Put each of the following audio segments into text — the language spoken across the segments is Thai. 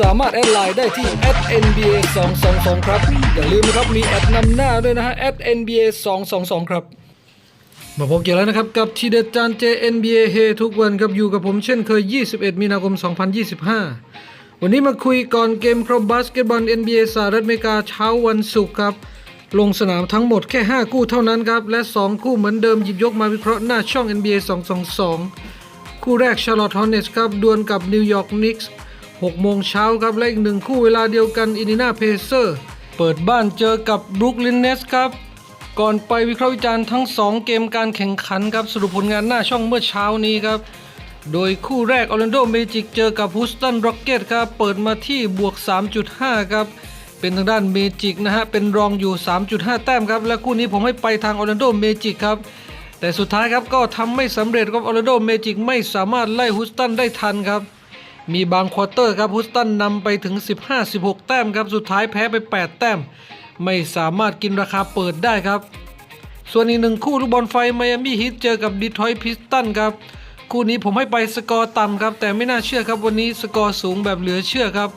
สามารถแอดไลน์ได้ที่ @nba 222ครับ อย่าลืมนะครับมีแอดนำหน้าด้วยนะฮะ @nba 222ครับ มาพบกันแล้วนะครับ กับทีเด็ดจานเจ NBA เฮทุกวันครับอยู่กับผมเช่นเคย 21 มีนาคม 2025 วันนี้มาคุยก่อนเกมเพราะบาสเกตบอล NBA สหรัฐอเมริกาเช้าวันศุกร์ครับ ลงสนามทั้งหมดแค่ 5 คู่เท่านั้นครับ และ 2 คู่เหมือนเดิมหยิบยกมาวิเคราะห์หน้าช่อง NBA 222 คู่แรก Charlotte Hornets ครับดวลกับ New York Knicks 6 โมงเช้าครับ และอีกหนึ่งคู่เวลาเดียวกัน Indiana Pacers เปิดบ้านเจอกับ Brooklyn Nets ครับ ก่อนไปวิเคราะห์วิจารณ์ทั้ง 2 เกมการแข่งขันครับ สรุปผลงานหน้าช่องเมื่อเช้านี้ครับ โดยคู่แรก Orlando Magic เจอกับ Houston Rockets ครับ เปิดมาที่บวก 3.5 ครับ เป็นทางด้านเมจิกนะฮะ เป็นรองอยู่ 3.5 แต้มครับ และคู่นี้ผมให้ไปทาง Orlando Magic ครับแต่สุดท้ายครับก็ทำไม่สำเร็จครับ Orlando Magic ไม่สามารถไล่ฮุสตันได้ทันครับ มีบางควอเตอร์ครับฮุสตันนำไปถึง 15-16 แต้มครับ สุดท้ายแพ้ไป 8 แต้ม ไม่สามารถกินราคาเปิดได้ครับ ส่วนอีกหนึ่งคู่ลูกบอลไฟไมอามี่ฮิตเจอกับดีทรอยต์พิสตันครับ คู่นี้ผมให้ไปสกอร์ต่ำครับ แต่ไม่น่าเชื่อครับวันนี้สกอร์สูงแบบเหลือเชื่อครับ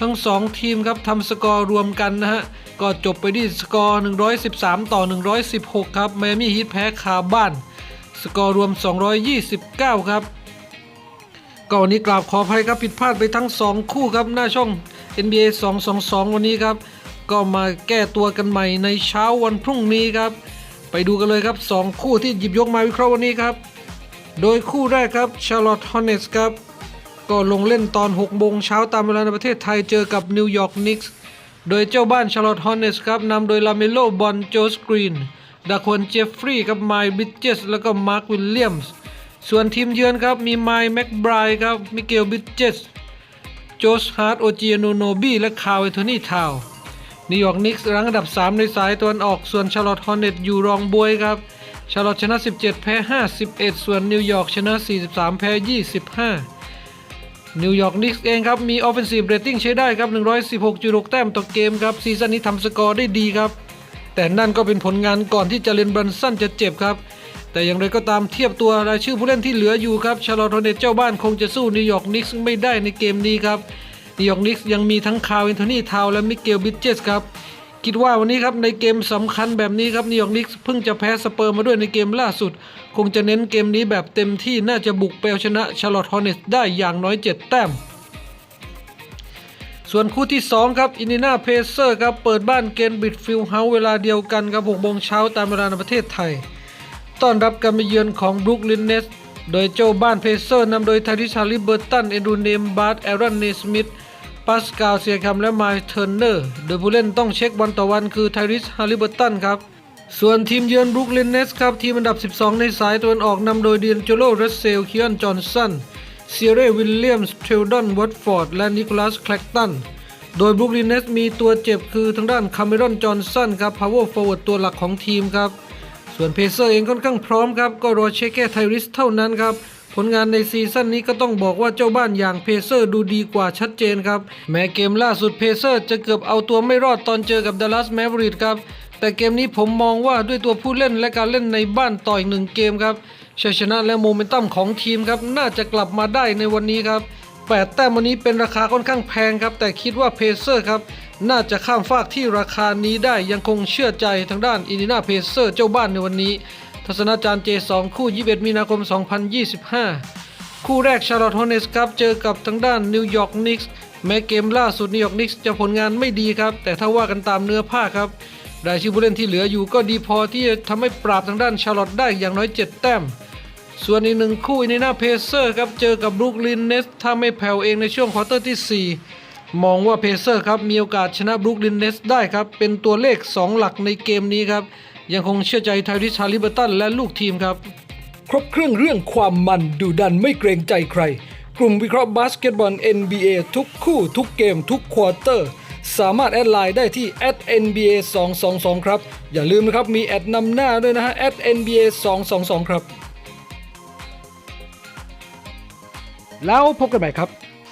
ทั้ง 2 ทีมครับทำสกอร์รวมกันนะฮะ ก็จบไปที่สกอร์ 113 ต่อ 116 ครับไมอามี่ฮิตแพ้คาบ้าน สกอร์รวม 229 ครับ ก็วันนี้กราบขออภัยครับผิดพลาดไปทั้ง 2 คู่ครับหน้าช่อง NBA 222 วันนี้ครับ ก็มาแก้ตัวกันใหม่ในเช้าวันพรุ่งนี้ครับ ไปดูกันเลยครับ 2 คู่ที่หยิบยกมาวิเคราะห์วันนี้ครับ โดยคู่แรกครับ Charlotte Hornets ครับ ก็ลงเล่นตอน6โมงเช้าตามเวลาในประเทศไทยเจอกับ New York Knicks โดยเจ้าบ้าน Charlotte Hornets ครับนำโดยลาเมโลบอลโจสกรีนดาควนเจฟฟรีย์กับไมล์บิ d เจสแล้วก็มาร์ควิลเลียมส์ ส่วนทีมเยือนครับมีไมล์แม็กไบร์ทครับมิเกลบิ d เจสโจสฮาร์ดโอเจียโนโนบีและคาร์เวโทนี่ทาวนิวยอร์กนิกส์รั้งอันดับ 3 ในสายตะวันออกส่วนชาร์ลอตฮอ r เน็ตอยู่รองบวยครับชาร์ลอตชนะ 17 แพ้ 51 ส่วนนิวยอร์กชนะ 43 แพ้ 25 นิวยอร์กนิกส์เองครับ มี Offensive Rating ใช้ได้ครับ 116.6 แต้มต่อเกมครับ ซีซั่นนี้ทำสกอร์ได้ดีครับ แต่นั่นก็เป็นผลงานก่อนที่จะเลนบรันสันจะเจ็บครับ แต่อย่างไรก็ตามเทียบตัวรายชื่อผู้เล่นที่เหลืออยู่ครับชาร์ลอตเนตเจ้าบ้านคงจะสู้นิวยอร์กนิกส์ไม่ได้ในเกมนี้ครับนิวยอร์กนิกส์ยังมีทั้งคาร์วินโทนี่ทาวและมิเกลบิดเจสครับคิดว่าวันนี้ครับในเกมสำคัญแบบนี้ครับนิวยอร์กนิกส์เพิ่งจะแพ้สเปอร์มาด้วยในเกมล่าสุด คงจะเน้นเกมนี้แบบเต็มที่น่าจะบุกไปเอาชนะชาร์ลอตฮอเนตได้อย่างน้อย 7 แต้ม ส่วนคู่ที่ 2 ครับอิน i นาเพเซอร์ครับเปิดบ้านเกนบิดฟิลเฮาเวลาเดียวกันครับ6โมงเช้าตามเวลาในประเทศไทย ต้อนรับการมาเยือนของบรุกลินเนสโดยเจ้าบ้านเพเซอร์นำโดยทาริชาริเบอร์ตัน เอดูเนม บาร์ตแอรอนเนสมิธปาสกาลเซียคัมและไมล์เทอร์เนอร์ โดยผู้เล่นต้องเช็ควันต่อวันคือทาริชฮาริเบอร์ตันครับ ส่วนทีมเยือนบรุกลินเนสครับ ทีมอันดับ 12 ในสายตะวันออกนำโดยเดียนโจโลรัสเซลคิออนจอห์นสันเซียเรวิลเลียมส์เทลดอนวัตฟอร์ดและนิโคลัสแคลกตันโดยบรุกลินเนสมีตัวเจ็บคือทางด้านคาเมรอนจอห์นสันครับพาวเวอร์ฟอร์เวิร์ดตัวหลักของทีมครับ ส่วนเพเซอร์เองค่อนข้างพร้อมครับ ก็รอเช็คแค่ไทริสเท่านั้นครับ ผลงานในซีซั่นนี้ก็ต้องบอกว่าเจ้าบ้านอย่างเพเซอร์ดูดีกว่าชัดเจนครับ แม้เกมล่าสุดเพเซอร์จะเกือบเอาตัวไม่รอดตอนเจอกับดัลลัสแมวริดครับ แต่เกมนี้ผมมองว่าด้วยตัวผู้เล่นและการเล่นในบ้านต่ออีกหนึ่งเกมครับชัยชนะและโมเมนตัมของทีมครับน่าจะกลับมาได้ในวันนี้ครับแปดแต้มวันนี้เป็นราคาค่อนข้างแพงครับ แต่คิดว่าเพเซอร์ครับ น่าจะข้ามฟากที่ราคานี้ได้ยังคงเชื่อใจทางด้านอินดินาเพเซอร์เจ้าบ้านในวันนี้ ทัศนาจารย์เจ2คู่ 21 มีนาคม 2025 คู่แรกชาร์ลอตฮอ r เนสครับ เจอกับทางด้านนิวยอร์กนิกส์แม้เกมล่าสุดนิวยอร์กนิกส์จะผลงานไม่ดีครับ แต่ถ้าว่ากันตามเนื้อผ้าครับรายชื่อผู้เล่นที่เหลืออยู่ก็ดีพอที่จะทำให้ปราบทางด้านชาร์ลอตได้อย่างน้อย 7 แต้ม ส่วนอีกหนึ่งคู่อินดินาเพเซอร์ครับเจอกับบรุกลินเนสถ้าไม่แผ่วเองในช่วงควอเตอร์ที่ 4 มองว่าเพเซอร์ครับมีโอกาสชนะบรุกลินเนสได้ครับ เป็นตัวเลข 2 หลักในเกมนี้ครับ ยังคงเชื่อใจไทริชาริเบอร์ตันและลูกทีมครับ ครบเครื่องเรื่องความมันดูดันไม่เกรงใจใคร กลุ่มวิเคราะห์บาสเกตบอล NBA ทุกคู่ทุกเกมทุกควอเตอร์ สามารถแอดไลน์ได้ที่ @nba 2 2 2ครับ อย่าลืมนะครับมีแอดนำหน้าด้วยนะฮะ @nba 2 2 2ครับ แล้วพบกันใหม่ครับ